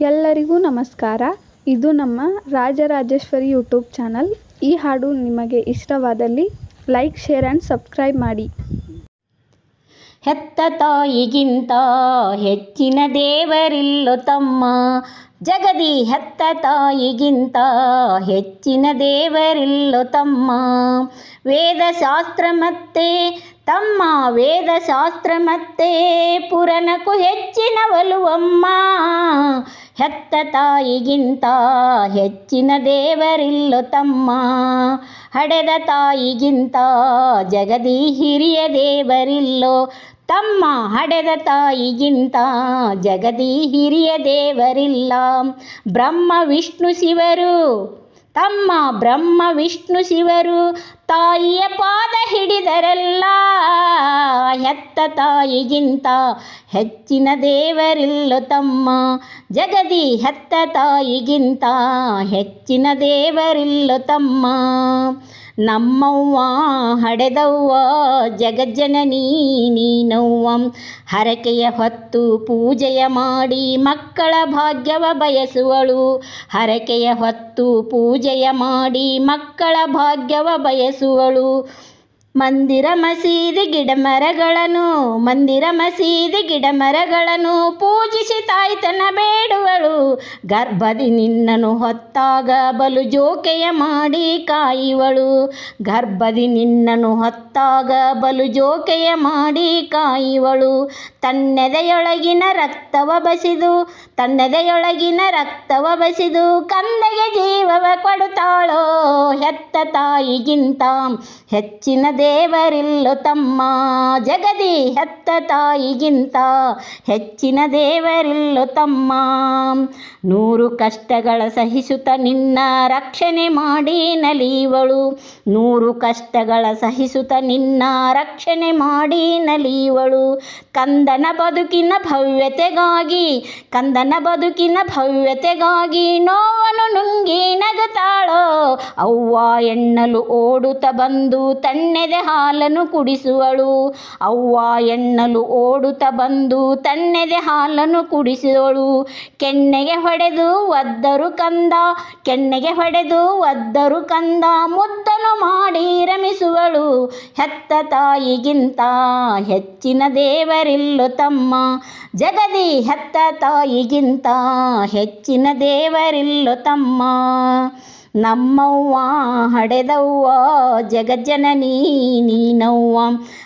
ಎಲ್ಲರಿಗೂ ನಮಸ್ಕಾರ. ಇದು ನಮ್ಮ ರಾಜರಾಜೇಶ್ವರಿ ಯೂಟ್ಯೂಬ್ ಚಾನಲ್. ಈ ಹಾಡು ನಿಮಗೆ ಇಷ್ಟವಾದಲ್ಲಿ ಲೈಕ್, ಶೇರ್ ಆ್ಯಂಡ್ ಸಬ್ಸ್ಕ್ರೈಬ್ ಮಾಡಿ. ಹೆತ್ತ ತಾಯಿಗಿಂತ ಹೆಚ್ಚಿನ ದೇವರಿಲ್ಲೋ ತಮ್ಮ. ಜಗದಿ ಹೆತ್ತ ತಾಯಿಗಿಂತ ಹೆಚ್ಚಿನ ದೇವರಿಲ್ಲೋ ತಮ್ಮ. ವೇದಶಾಸ್ತ್ರ ಮತ್ತೆ, ತಮ್ಮ ವೇದಶಾಸ್ತ್ರ ಮತ್ತೆ, ಪುರನಕು ಹೆಚ್ಚಿನ ಒಲುವಮ್ಮ ಹೆತ್ತ ತಾಯಿಗಿಂತ ಹೆಚ್ಚಿನ ದೇವರಿಲ್ಲೋ ತಮ್ಮ. ಹಡೆದ ತಾಯಿಗಿಂತ ಜಗದಿ ಹಿರಿಯ ದೇವರಿಲ್ಲೋ ತಮ್ಮ. ಹಡೆದ ತಾಯಿಗಿಂತ ಜಗದಿ ಹಿರಿಯ ದೇವರಿಲ್ಲ. ಬ್ರಹ್ಮ, ವಿಷ್ಣು, ಶಿವರು ತಮ್ಮ. ಬ್ರಹ್ಮ, ವಿಷ್ಣು, ಶಿವರು ತಾಯಿಯ ಪಾದ ಹಿಡಿದರಲ್ಲ ಹೆತ್ತ ತಾಯಿಗಿಂತ ಹೆಚ್ಚಿನ ದೇವರಿಲ್ಲ ತಮ್ಮ. ಜಗದಿ ಹೆತ್ತ ತಾಯಿಗಿಂತ ಹೆಚ್ಚಿನ ದೇವರಿಲ್ಲ ತಮ್ಮ. ನಮ್ಮವ್ವ ಹಡೆದವ್ವ, ಜಗಜ್ಜನನಿ ನೀನವ್ವ. ಹರಕೆಯ ಹೊತ್ತು ಪೂಜೆಯ ಮಾಡಿ ಮಕ್ಕಳ ಭಾಗ್ಯವ ಬಯಸುವಳು. ಹರಕೆಯ ಹೊತ್ತು ಪೂಜೆಯ ಮಾಡಿ ಮಕ್ಕಳ ಭಾಗ್ಯವ ಬಯಸುವಳು. ಮಂದಿರ ಮಸೀದಿ ಗಿಡ ಮರಗಳನ್ನು ಮಂದಿರ ಮಸೀದಿ ಗಿಡ ಮರಗಳನ್ನು ಪೂಜಿಸಿ ತಾಯ್ತನ ಬೇಡುವಳು. ಗರ್ಭದಿ ನಿನ್ನನು ಹೊತ್ತಾಗ ಬಲು ಜೋಕೆಯ ಮಾಡಿ ಕಾಯುವಳು. ಗರ್ಭದಿ ನಿನ್ನನು ಹೊತ್ತಾಗ ಬಲು ಜೋಕೆಯ ಮಾಡಿ ಕಾಯುವಳು. ತನ್ನೆದೆಯೊಳಗಿನ ರಕ್ತವ ಬಸಿದು, ತನ್ನೆದೆಯೊಳಗಿನ ರಕ್ತವ ಬಸಿದು ಕಂದಗೆ ಜೀವವ ಕೊಡುತ್ತಾಳೋ. ಹೆತ್ತ ತಾಯಿಗಿಂತ ಹೆಚ್ಚಿನ ದೇವರಿಲ್ಲೋ ತಮ್ಮ. ಜಗದಿ ಹೆತ್ತ ತಾಯಿಗಿಂತ ಹೆಚ್ಚಿನ ದೇವರಿಲ್ಲೋ ತಮ್ಮ. ನೂರು ಕಷ್ಟಗಳ ಸಹಿಸುತ್ತ ನಿನ್ನ ರಕ್ಷಣೆ ಮಾಡಿ ನಲಿಯುವಳು. ನೂರು ಕಷ್ಟಗಳ ಸಹಿಸುತ್ತ ನಿನ್ನ ರಕ್ಷಣೆ ಮಾಡಿ ನಲಿಯುವಳು. ಕಂದನ ಬದುಕಿನ ಭವ್ಯತೆಗಾಗಿ, ಕಂದನ ಬದುಕಿನ ಭವ್ಯತೆಗಾಗಿ ನೋವನು ನುಂಗಿ ನಗತಾಳೋ. ಅವ್ವ ಎಣ್ಣಲು ಓಡುತ್ತ ಬಂದು ತಣ್ಣೆದೆ ಹಾಲನ್ನು ಕುಡಿಸುವಳು. ಅವ್ವ ಎಣ್ಣಲು ಓಡುತ್ತ ಬಂದು ತಣ್ಣೆದೆ ಹಾಲನ್ನು ಕುಡಿಸುವಳು. ಕೆನ್ನೆಗೆ ಹೊಡೆದು ಒದ್ದರು ಕಂದ. ಕೆನ್ನೆಗೆ ಹೊಡೆದು ಒದ್ದರು ಕಂದ. ಮುದ್ದನು ಮಾಡಿ ರಮಿಸುವಳು ಹೆತ್ತ ತಾಯಿಗಿಂತ. ಹೆಚ್ಚಿನ ದೇವರಿಲ್ಲು ತಮ್ಮ. ಜಗದಿ ಹೆತ್ತ ತಾಯಿಗಿಂತ ಹೆಚ್ಚಿನ ದೇವರಿಲ್ಲು ತಮ್ಮ. ನಮ್ಮವ್ವ ಹಡೆದವ್ವ ಜಗಜ್ಜನನಿ ನೀನವ್ವ.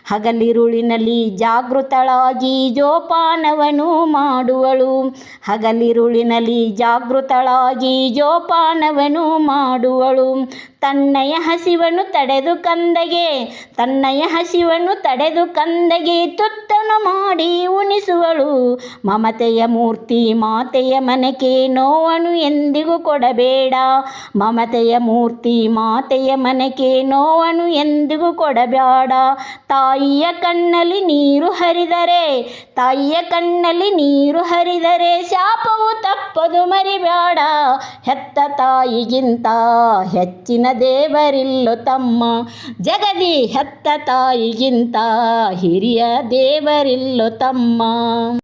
ಹಗಲಿರುಳಿನಲ್ಲಿ ಜಾಗೃತಳಾಗಿ ಜೋಪಾನವನು ಮಾಡುವಳು. ಹಗಲಿರುಳಿನಲ್ಲಿ ಜಾಗೃತಳಾಗಿ ಜೋಪಾನವನು ಮಾಡುವಳು. ತನ್ನಯ ಹಸಿವನ್ನು ತಡೆದು ಕಂದಗೆ, ತನ್ನಯ ಹಸಿವನ್ನು ತಡೆದು ಕಂದಗೆ ತುತ್ತನು ಮಾಡಿ ಉಣಿಸುವಳು. ಮಮತೆಯ ಮೂರ್ತಿ ಮಾತೆಯ ಮನೆಗೆ ನೋವನು ಎಂದಿಗೂ ಕೊಡಬೇಡ. ಮಮತೆಯ ಮೂರ್ತಿ ಮಾತೆಯ ಮನೆಗೆ ನೋವನು ಎಂದಿಗೂ ಕೊಡಬೇಡ. ತಾಯಿಯ ಕಣ್ಣಲ್ಲಿ ನೀರು ಹರಿದರೆ, ತಾಯಿಯ ಕಣ್ಣಲ್ಲಿ ನೀರು ಹರಿದರೆ ಶಾಪವು ತಪ್ಪದು ಮರಿಬೇಡ. ಹೆತ್ತ ತಾಯಿಗಿಂತ ಹೆಚ್ಚಿನ ದೇವರಿಲ್ಲೋ ತಮ್ಮ ಜಗದಿ ಹೆತ್ತ ತಾಯಿಗಿಂತ ಹಿರಿಯ ದೇವರಿಲ್ಲೋ ತಮ್ಮ.